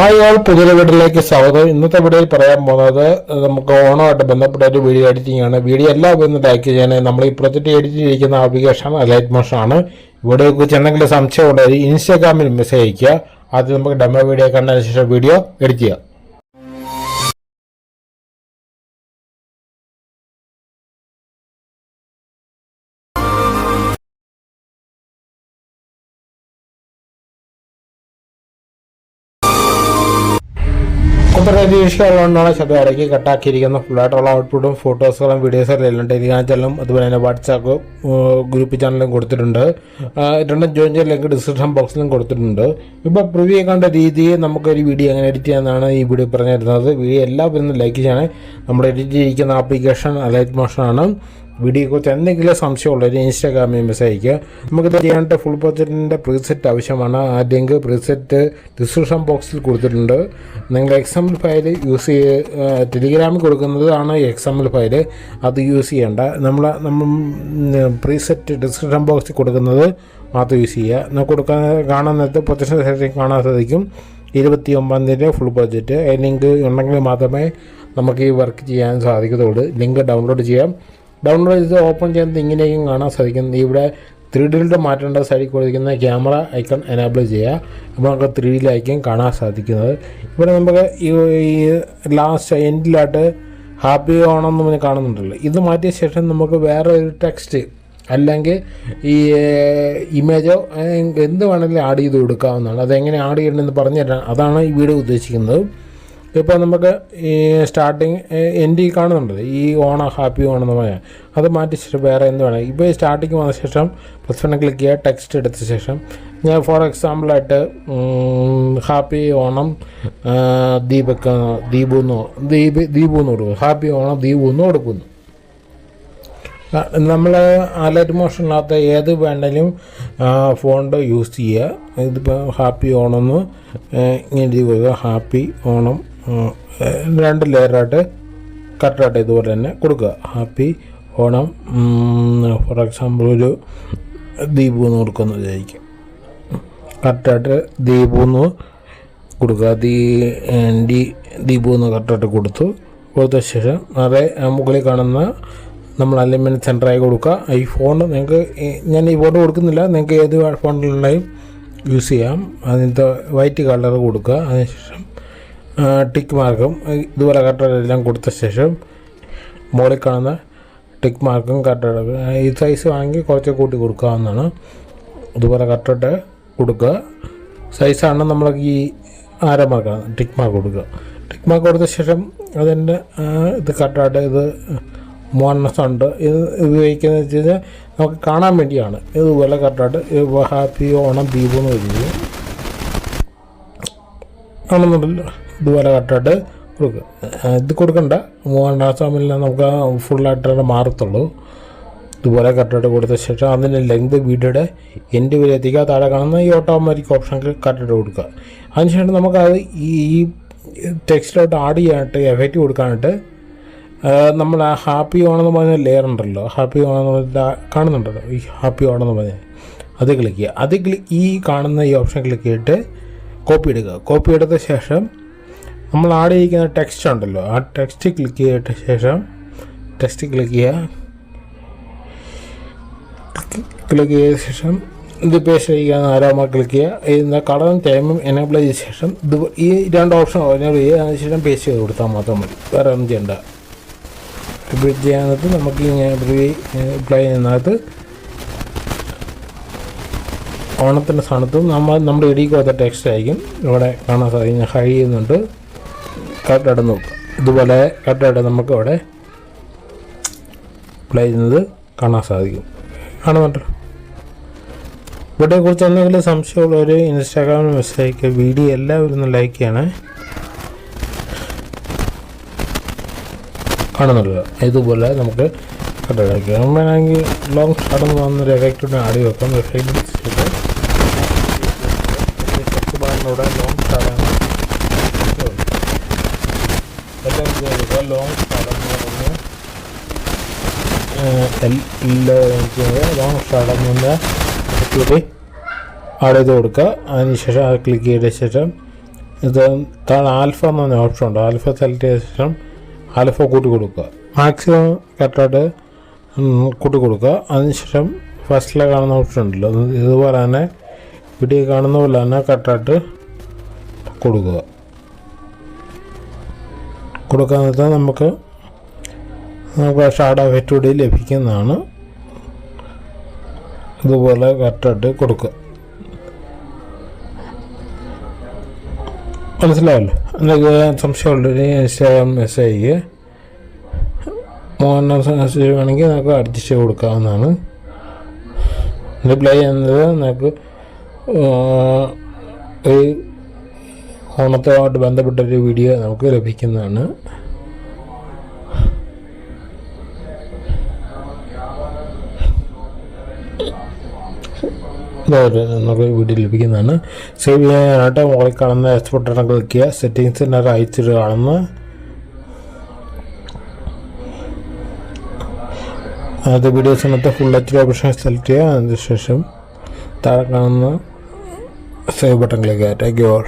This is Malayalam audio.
ഹായ് ഓൾ പുതിയ വീട്ടിലേക്ക് സ്വാഗതം. ഇന്നത്തെ വീഡിയോയിൽ പറയാൻ പോകുന്നത് നമുക്ക് ഓണമായിട്ട് ബന്ധപ്പെട്ട ഒരു വീഡിയോ എഡിറ്റിംഗ് ആണ്. വീഡിയോ എല്ലാവരും ഒന്ന് ലൈക്ക് ചെയ്യണേ. നമ്മൾ ഈ പ്രൊജക്റ്റ് എഡിറ്റ് ചെയ്തിരിക്കുന്ന ആപ്ലിക്കേഷൻ ലൈറ്റ് മോഷൻ ആണ്. വീഡിയോയെ കുറിച്ച് എന്തെങ്കിലും സംശയം ഉണ്ടെങ്കിൽ ഇൻസ്റ്റാഗ്രാമിൽ മെസ്സേജ് അയയ്ക്കുക. ആദ്യം നമുക്ക് ഡെമോ വീഡിയോ കണ്ടതിന് ശേഷം വീഡിയോ എഡിറ്റ് ചെയ്യാം കുന്തരതീക്ഷകളുകൊണ്ടാണ് ശബ്ദം ഇടയ്ക്ക് കട്ടാക്കിയിരിക്കുന്നത് ഫുള്ളായിട്ടുള്ള ഔട്ട്പുട്ടും ഫോട്ടോസുകളും വീഡിയോസും എല്ലാം ടെലിഗ്രാം ചാനലും അതുപോലെ തന്നെ വാട്സാപ്പ് ഗ്രൂപ്പ് ചാനലും കൊടുത്തിട്ടുണ്ട്. രണ്ടും ജോയിൻ ചെയ്യാൻ ലിങ്ക് ഡിസ്ക്രിപ്ഷൻ ബോക്സിലും കൊടുത്തിട്ടുണ്ട്. ഇപ്പോൾ പ്രിവ്യൂ കണ്ട രീതിയിൽ നമുക്കൊരു വീഡിയോ എങ്ങനെ എഡിറ്റ് ചെയ്യാമെന്നാണ് ഈ വീഡിയോ പറഞ്ഞിരുന്നത്. വീഡിയോ എല്ലാവരും ലൈക്ക് ചെയ്യണേ. നമ്മുടെ എഡിറ്റ് ചെയ്തിരിക്കുന്ന ആപ്ലിക്കേഷൻ ലൈറ്റ് മോഷനാണ് വീഡിയോയെക്കുറിച്ച് എന്തെങ്കിലും സംശയമുള്ളവർ ഇൻസ്റ്റാഗ്രാമിൽ മെസ്സേജ് അയയ്ക്കുക. നമുക്കിത് ചെയ്യാനായിട്ട് ഫുൾ പ്രൊജക്റ്റിന്റെ പ്രീസെറ്റ് ആവശ്യമാണ്. ആ ലിങ്ക് പ്രീസെറ്റ് ഡിസ്ക്രിപ്ഷൻ ബോക്സിൽ കൊടുത്തിട്ടുണ്ട്. നിങ്ങൾ എക്സാമ്പിൾ ഫയൽ യൂസ് ചെയ്ത് ടെലിഗ്രാമിൽ കൊടുക്കുന്നതാണ് എക്സാമ്പിൾ ഫയൽ അത് യൂസ് ചെയ്യേണ്ട. നമ്മൾ നമ്മൾ പ്രീസെറ്റ് ഡിസ്ക്രിപ്ഷൻ ബോക്സിൽ കൊടുക്കുന്നത് മാത്രം യൂസ് ചെയ്യുക. നമുക്ക് കൊടുക്കാൻ കാണാൻ നേരത്തെ പ്രൊജക്ഷൻ സെക്ഷൻ കാണാൻ സാധിക്കും. ഇരുപത്തി ഒമ്പതാം തീയതി ഫുൾ ബഡ്ജറ്റ് ലിങ്ക് ഉണ്ടെങ്കിൽ മാത്രമേ നമുക്ക് ഈ വർക്ക് ചെയ്യാൻ സാധിക്കത്തുള്ളൂ. ലിങ്ക് ഡൗൺലോഡ് ചെയ്യാം. ഡൗൺലോഡ് ചെയ്ത് ഓപ്പൺ ചെയ്യുന്നത് ഇങ്ങനെയും കാണാൻ സാധിക്കും ഇവിടെ ത്രീ ഡിയിലോട്ട് മാറ്റേണ്ട സൈഡിൽ കൊടുത്തിരിക്കുന്ന ക്യാമറ ഐക്കൺ എനാബിൾ ചെയ്യുക. അപ്പോൾ നമുക്ക് ത്രീ ഡിയിലായിരിക്കും കാണാൻ സാധിക്കുന്നത്. ഇവിടെ നമുക്ക് ഈ ലാസ്റ്റ് എൻഡിലായിട്ട് ഹാപ്പി ഓണമെന്ന് പറഞ്ഞ് കാണുന്നുണ്ടല്ലോ. ഇത് മാറ്റിയ ശേഷം നമുക്ക് വേറെ ഒരു ടെക്സ്റ്റ് അല്ലെങ്കിൽ ഈ ഇമേജോ എന്ത് വേണമെങ്കിലും ആഡ് ചെയ്ത് കൊടുക്കാവുന്നതാണ്. അതെങ്ങനെ ആഡ് ചെയ്യണമെന്ന് പറഞ്ഞു തരാൻ അതാണ് ഈ വീഡിയോ ഉദ്ദേശിക്കുന്നത്. ഇപ്പോൾ നമുക്ക് ഈ സ്റ്റാർട്ടിങ് എന്റെ ഈ ഈ ഓണ ഹാപ്പി ഓണം എന്ന് അത് മാറ്റി ശേഷം വേറെ എന്ത് വേണം? ഇപ്പോൾ സ്റ്റാർട്ടിങ് വന്ന ശേഷം പ്ലസ് വൺ ക്ലിക്ക് ചെയ്യുക ടെക്സ്റ്റ് എടുത്ത ശേഷം. ഞാൻ ഫോർ എക്സാമ്പിളായിട്ട് ഹാപ്പി ഓണം ദീപക്ക ദീപു എന്ന് ദീപ് ദീപു എന്ന് കൊടുക്കും ഹാപ്പി ഓണം ദീപു എന്ന് കൊടുക്കുന്നു. നമ്മൾ അലർട്ട് ഇല്ലാത്ത ഏത് വേണ്ടാലും ഫോണ്ട് യൂസ് ചെയ്യുക. ഇതിപ്പോൾ ഹാപ്പി ഓണം എന്ന് ഇങ്ങനെ കൊടുക്കുക. ഹാപ്പി ഓണം രണ്ട് ലെയറായിട്ട് കറക്റ്റായിട്ട് ഇതുപോലെ തന്നെ കൊടുക്കുക. ഹാപ്പി ഓണം. ഫോർ എക്സാമ്പിൾ ഒരു ദീപു എന്ന് കൊടുക്കുന്നു വിചാരിക്കും കറക്റ്റായിട്ട് ദീപു എന്ന് കൊടുക്കുക. ദീ ഡി ദീപു എന്ന് കറക്റ്റായിട്ട് കൊടുത്തു. കൊടുത്ത ശേഷം നിറയെ മുകളിൽ കാണുന്ന നമ്മൾ അലൈൻമെന്റ് സെന്ററായി കൊടുക്കുക. ഈ ഫോൺ നിങ്ങൾക്ക് ഞാൻ ഈ ഫോട്ടോ കൊടുക്കുന്നില്ല. നിങ്ങൾക്ക് ഏത് ഫോണിലുണ്ടായും യൂസ് ചെയ്യാം. അതിന്റെ വൈറ്റ് കളർ കൊടുക്കുക. അതിനുശേഷം ടിക്ക് മാർക്കും ഇതുപോലെ എല്ലാം കൊടുത്ത ശേഷം മുകളിൽ കാണുന്ന ടിക്ക് മാർക്കും കറക്റ്റായിട്ട് ഈ സൈസ് വേണമെങ്കിൽ കുറച്ച് കൂട്ടി കൊടുക്കാവുന്നതാണ്. ഇതുപോലെ കറക്റ്റായിട്ട് കൊടുക്കുക സൈസാണ് നമ്മൾ ഈ ആര മാർക്കാണ് ടിക്ക് മാർക്ക് കൊടുക്കുക ടിക്ക് മാർക്ക് കൊടുത്ത ശേഷം അതിന്റെ ഇത് കട്ടായിട്ട് ഇത് മോണസ് ഉണ്ട് ഇത് ഉപയോഗിക്കുന്നത് വെച്ച് കഴിഞ്ഞാൽ നമുക്ക് കാണാൻ വേണ്ടിയാണ്. ഇതുപോലെ കട്ടായിട്ട് ഹാപ്പി ഓണം ദീപം എന്ന് വരുന്നത് ആണെന്നുണ്ടല്ലോ ഇതുപോലെ കറക്റ്റായിട്ട് കൊടുക്കുക ഇത് കൊടുക്കണ്ട. മൂവാണ്ടാം സമയം നമുക്ക് ഫുള്ളായിട്ട് മാറത്തുള്ളൂ. ഇതുപോലെ കറക്റ്റായിട്ട് കൊടുത്ത ശേഷം അതിന്റെ ലെങ്ത് വീഡിയോയുടെ എന്റെ വരെ എത്തിക്കുക താഴെ കാണുന്ന ഈ ഓട്ടോമാറ്റിക് ഓപ്ഷൻ കറക്റ്റായിട്ട് കൊടുക്കുക. അതിനുശേഷം നമുക്കത് ഈ ഈ ടെക്സ്റ്റിലോട്ട് ആഡ് ചെയ്യാനായിട്ട് എഫക്റ്റ് കൊടുക്കാനായിട്ട് നമ്മൾ ആ ഹാപ്പി ഓണെന്ന് പറഞ്ഞ ലെയർ ഉണ്ടല്ലോ. ഹാപ്പി ഓണെന്ന് പറഞ്ഞാൽ കാണുന്നുണ്ടല്ലോ. ഈ ഹാപ്പി ഓണെന്ന് പറഞ്ഞ അത് ക്ലിക്ക് ചെയ്യുക. അത് ക്ലിക്ക് ഈ കാണുന്ന ഈ ഓപ്ഷൻ ക്ലിക്ക് ചെയ്തിട്ട് കോപ്പി എടുക്കുക. കോപ്പി എടുത്ത ശേഷം നമ്മൾ ആഡ് ചെയ്യിക്കുന്ന ടെക്സ്റ്റ് ഉണ്ടല്ലോ. ആ ടെക്സ്റ്റ് ക്ലിക്ക് ചെയ്തിട്ട് ശേഷം ടെക്സ്റ്റ് ക്ലിക്ക് ചെയ്യുക ക്ലിക്ക് ചെയ്ത ശേഷം ഇത് ചെയ്യുക ആരാമ ക്ലിക്ക് ചെയ്യുക ഇതിന്റെ കളറും ടൈമും എനേബിൾ ചെയ്ത ശേഷം ഇത് ഈ രണ്ട് ഓപ്ഷൻ എനേബിൾ ചെയ്യുക അതിന് ശേഷം പേസ്റ്റ് ചെയ്ത് കൊടുത്താൽ മാത്രം മതി. വേറെ ഒന്നും ചെയ്യണ്ട. ബ്രിഡ്ജ് ചെയ്യാനകത്ത് നമുക്ക് ഇങ്ങനെ റിപ്ലൈ ചെയ്യുന്നകത്ത് ഓണത്തിന്റെ സ്ഥാനത്തും നമ്മൾ നമ്മുടെ ഇടിക്ക് കൊടുത്ത ടെക്സ്റ്റ് ആയിരിക്കും. ഇവിടെ കാണാൻ സാധിക്കും ഹൈ ചെയ്യുന്നുണ്ട്. കറക്റ്റായിട്ട് നോക്കുക. ഇതുപോലെ കറക്റ്റായിട്ട് നമുക്ക് അവിടെ പ്ലേ ചെയ്യുന്നത് കാണാൻ സാധിക്കും. കാണുന്നുണ്ടല്ലോ ഇവിടെക്കുറിച്ച് എന്തെങ്കിലും സംശയമുള്ളവർ ഇൻസ്റ്റാഗ്രാമിൽ മെസ്സേജ് അയക്കുക വീഡിയോ എല്ലാവരും ഒന്ന് ലൈക്ക് ചെയ്യണേ. കാണുന്നുണ്ടല്ലോ ഇതുപോലെ നമുക്ക് കണ്ടടിക്കാം വേണമെങ്കിൽ ലോങ് ഷാർട്ടെന്ന് വന്നൊരു എഫക്റ്റ് ആടി വെക്കാം. എഫക്റ്റ് ലോങ് ഷാർട്ടാണ് ലോങ് ഷാർട്ടെന്ന് പറഞ്ഞാൽ ലോങ് ഷാർട്ടെന്ന് പറഞ്ഞാൽ ക്ലിക്ക് ആഡ് ചെയ്ത് കൊടുക്കുക. അതിനുശേഷം അത് ക്ലിക്ക് ചെയ്ത ശേഷം ഇത് താഴെ ആൽഫ എന്ന് പറഞ്ഞ ഓപ്ഷൻ ഉണ്ട്. ആൽഫ സെലക്ട് ചെയ്ത ശേഷം ആൽഫ കൂട്ടി കൊടുക്കുക. മാക്സിമം കറക്റ്റായിട്ട് കൂട്ടി കൊടുക്കുക. അതിനുശേഷം ഫസ്റ്റിലെ കാണുന്ന ഓപ്ഷൻ ഉണ്ടല്ലോ. ഇതുപോലെ തന്നെ വീഡിയോ കാണുന്ന പോലെ തന്നെ കറക്റ്റായിട്ട് കൊടുക്കുക. കൊടുക്കാൻ നേരത്തെ നമുക്ക് നമുക്ക് ഷാഡ് എഫക്റ്റ് കൂടി ലഭിക്കുന്നതാണ്. ഇതുപോലെ കറക്റ്റായിട്ട് കൊടുക്കുക. മനസ്സിലായല്ലോ? എന്തെങ്കിലും സംശയമുള്ളൊരു ഇൻസ്റ്റാഗ്രാം മെസ്സേജ് ചെയ്യുക മോഹൻ മെസ്സേജ് വേണമെങ്കിൽ നമുക്ക് അഡ്ജസ്റ്റ് ചെയ്ത് കൊടുക്കാവുന്നതാണ്. റിപ്ലൈ ചെയ്യുന്നത് നമുക്ക് ഈ ഓണത്തുമായിട്ട് ബന്ധപ്പെട്ടൊരു വീഡിയോ നമുക്ക് ലഭിക്കുന്നതാണ്. നമുക്ക് വീഡിയോ ലഭിക്കുന്നതാണ്. സേവ് ചെയ്യാനായിട്ട് മുകളിൽ കാണുന്ന എസ് ബട്ടൺ ക്ലിക്ക് ചെയ്യുക. സെറ്റിങ്സിന്റെ റൈറ്റ് കാണുന്ന അത് വീഡിയോസിനകത്ത് ഫുൾ എച്ച് ഓപ്ഷൻ സെലക്ട് ചെയ്യുക. അതിനുശേഷം താഴെ കാണുന്ന സേവ് ബട്ടൺ ക്ലിക്ക് ചെയ്യുക. Thank you all